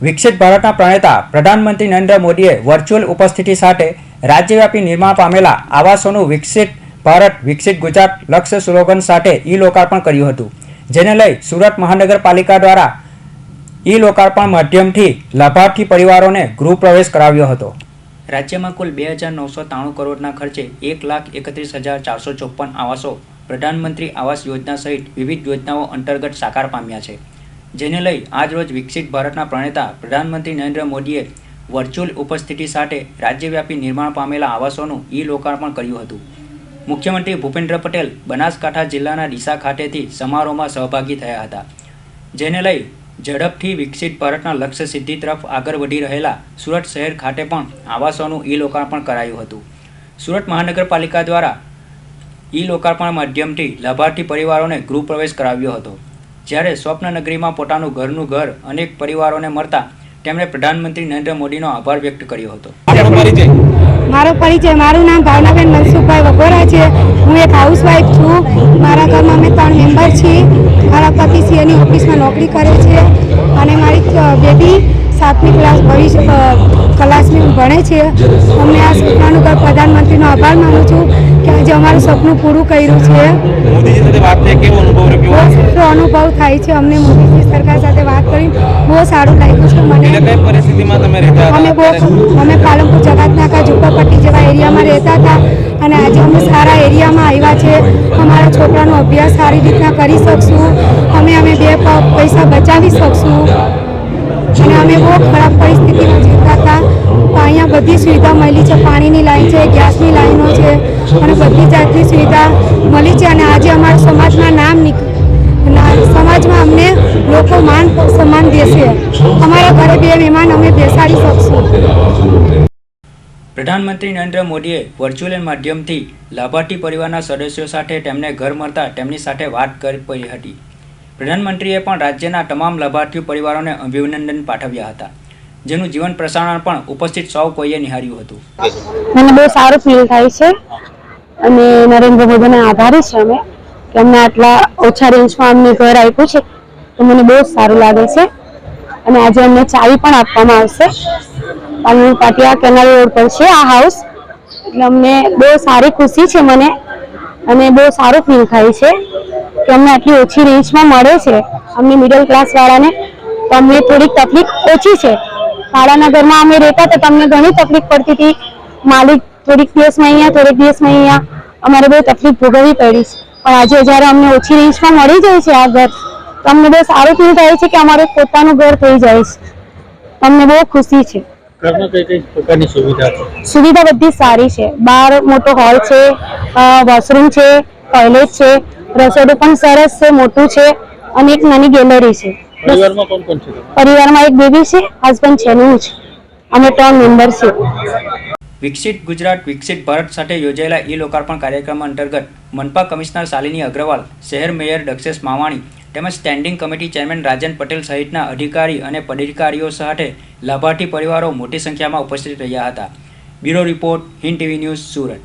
વિકસિત ભારતના પ્રણેતા પ્રધાનમંત્રી નરેન્દ્ર મોદીએ વર્ચ્યુઅલ ઉપસ્થિતિ સાથે રાજ્યવ્યાપી નિર્માણ પામેલા આવાસોનું વિકસિત ભારત, વિકસિત ગુજરાત લક્ષ્ય સ્લોગન સાથે ઈ લોકાર્પણ કર્યું હતું, જેને લઈ સુરત મહાનગરપાલિકા દ્વારા ઈ લોકાર્પણ માધ્યમથી લાભાર્થી પરિવારોને ગૃહપ્રવેશ કરાવ્યો હતો. રાજ્યમાં કુલ બે હજાર નવસો ત્રાણું કરોડના ખર્ચે એક લાખ એકત્રીસ હજાર ચારસો ચોપન આવાસો પ્રધાનમંત્રી આવાસ યોજના સહિત વિવિધ યોજનાઓ અંતર્ગત સાકાર પામ્યા છે. જેને લઈ આજરોજ વિકસિત ભારતના પ્રણેતા પ્રધાનમંત્રી નરેન્દ્ર મોદીએ વર્ચ્યુઅલ ઉપસ્થિતિ સાથે રાજ્યવ્યાપી નિર્માણ પામેલા આવાસોનું ઈ લોકાર્પણ કર્યું હતું. મુખ્યમંત્રી ભૂપેન્દ્ર પટેલ બનાસકાંઠા જિલ્લાના ડીસા ખાતેથી સમારોહમાં સહભાગી થયા હતા. જેને લઈ ઝડપથી વિકસિત ભારતના લક્ષ્ય સિદ્ધિ તરફ આગળ વધી રહેલા સુરત શહેર ખાતે પણ આવાસોનું ઈ લોકાર્પણ કરાયું હતું. સુરત મહાનગરપાલિકા દ્વારા ઈ લોકાર્પણ માધ્યમથી લાભાર્થી પરિવારોને ગૃહ પ્રવેશ કરાવ્યો હતો. જ્યારે સ્વપ્નનગરીમાં પોતાનું ઘરનું ઘર અનેક પરિવારોને મળતા તેમણે પ્રધાનમંત્રી નરેન્દ્ર મોદીનો આભાર વ્યક્ત કર્યો હતો. મારો પરિચય. મારું નામ ભાવનાબેન મનસુખભાઈ વગોરા છે. હું એક હાઉસવાઈફ છું. મારા ઘરમાં અમે ત્રણ મેમ્બર છીએ. મારા પતિ સીએની ઓફિસમાં નોકરી કરે છે. અને મારી બેબી સાતમી ક્લાસ ભવિષ્ય ક્લાસની ભણે છે. અમે આ સ્વપ્નાનું ઘર પ્રધાનમંત્રીનો આભાર માનું છું. કે આજે અમારું સપનું પૂરું કર્યું છે. મોદીજી સાથે વાત થઈ કેવો અનુભવ રહ્યો બહુ કેવો સારો અનુભવ થાય છે. અમને મોદીજી સરકાર સાથે વાત કરી બહુ સારું લાગ્યું છે મને. કઈ પરિસ્થિતિમાં તમે રહેતા અમે બહુ અમે પાલનપુર જગતનાકા ઝુંપડપટ્ટી જેવા એરિયામાં રહેતા હતા અને આજે અમે સારા એરિયામાં આવ્યા છે. અમારા છોકરાનો અભ્યાસ સારી રીતના કરી શકશું. અમે અમે બે પૈસા બચાવી શકશું. અને અમે બહુ ખરાબ પરિસ્થિતિમાં જીવતા હતા. અહીંયા બધી સુવિધા મળી છે. પાણીની લાઈન છે, ગેસની લાઈનો છે અને બધી જાતની સુવિધા મળી છે અને આજે અમારા સમાજમાં નામ સમાજમાં અમને લોકો માન સન્માન દેશે. અમારા ઘરે બે મહેમાન અમે બેસાડી શકશું. પ્રધાનમંત્રી નરેન્દ્ર મોદીએ વર્ચ્યુઅલ માધ્યમથી લાભાર્થી પરિવારના સદસ્યો સાથે તેમને ઘર મળતા તેમની સાથે વાત કરી હતી. પ્રધાનમંત્રીએ પણ રાજ્યના તમામ લાભાર્થી પરિવારોને અભિનંદન પાઠવ્યા હતા, જેનું જીવન પ્રસારણ પણ ઉપસ્થિત સૌ કોઈએ નિહાળ્યું હતું. મને બહુ સારું ફીલ થાય છે અને નરેન્દ્ર મોદીના આભારી છે અમે કે અમને આટલા ઓછા રેન્જમાં અમને ઘર આપ્યું છે. તો મને બહુ સારું લાગે છે અને આજે અમને ચાવી પણ આપવામાં આવશે. પાલનપુર પાટિયા કેનાલ રોડ પર છે આ હાઉસ એટલે અમને બહુ સારી ખુશી છે મને અને બહુ સારું ફીલ થાય છે. કે અમને આટલી ઓછી રેન્જમાં મળે છે અમને મિડલ ક્લાસ વાળાને તો અમને થોડીક તકલીફ ઓછી છે. ભાડાના ઘરમાં અમે રહેતા તો તમને ઘણી તકલીફ પડતી હતી. માલિક થોડીક દિવસમાં અહીંયા થોડીક દિવસમાં અહીંયા અમારે બહુ તકલીફ ભોગવવી પડી છે. પણ આજે જ્યારે અમને ઓછી રેન્જમાં મળી જાય છે આ ઘર તો અમને બહુ સારું ફીલ થાય છે કે અમારું પોતાનું ઘર થઈ જાય છે. અમને બહુ ખુશી છે. સુવિધા બધી સારી છે. બહાર મોટો હોલ છે વોશરૂમ છે ટોયલેટ છે રસોડું પણ સરસ છે મોટું છે અને એક નાની ગેલેરી છે. પરિવારમાં કોણ કોણ છે? પરિવારમાં એક બેબી છે હસબન્ડ છે હું છે અમે ત્રણ મેમ્બર છે. વિકસિત ગુજરાત વિકસિત ભારત સાથે યોજાયેલા ઈ લોકાર્પણ કાર્યક્રમ અંતર્ગત મનપા કમિશનર શાલિની અગ્રવાલ શહેર મેયર દક્ષેશ માવાણી તેમજ standing committee chairman Rajan Patel સહિતના અધિકારી અને પદાધિકારીઓ સાથે લાભાર્થી પરિવારો મોટી સંખ્યામાં ઉપસ્થિત રહ્યા હતા. Bureau report Hind TV news Surat.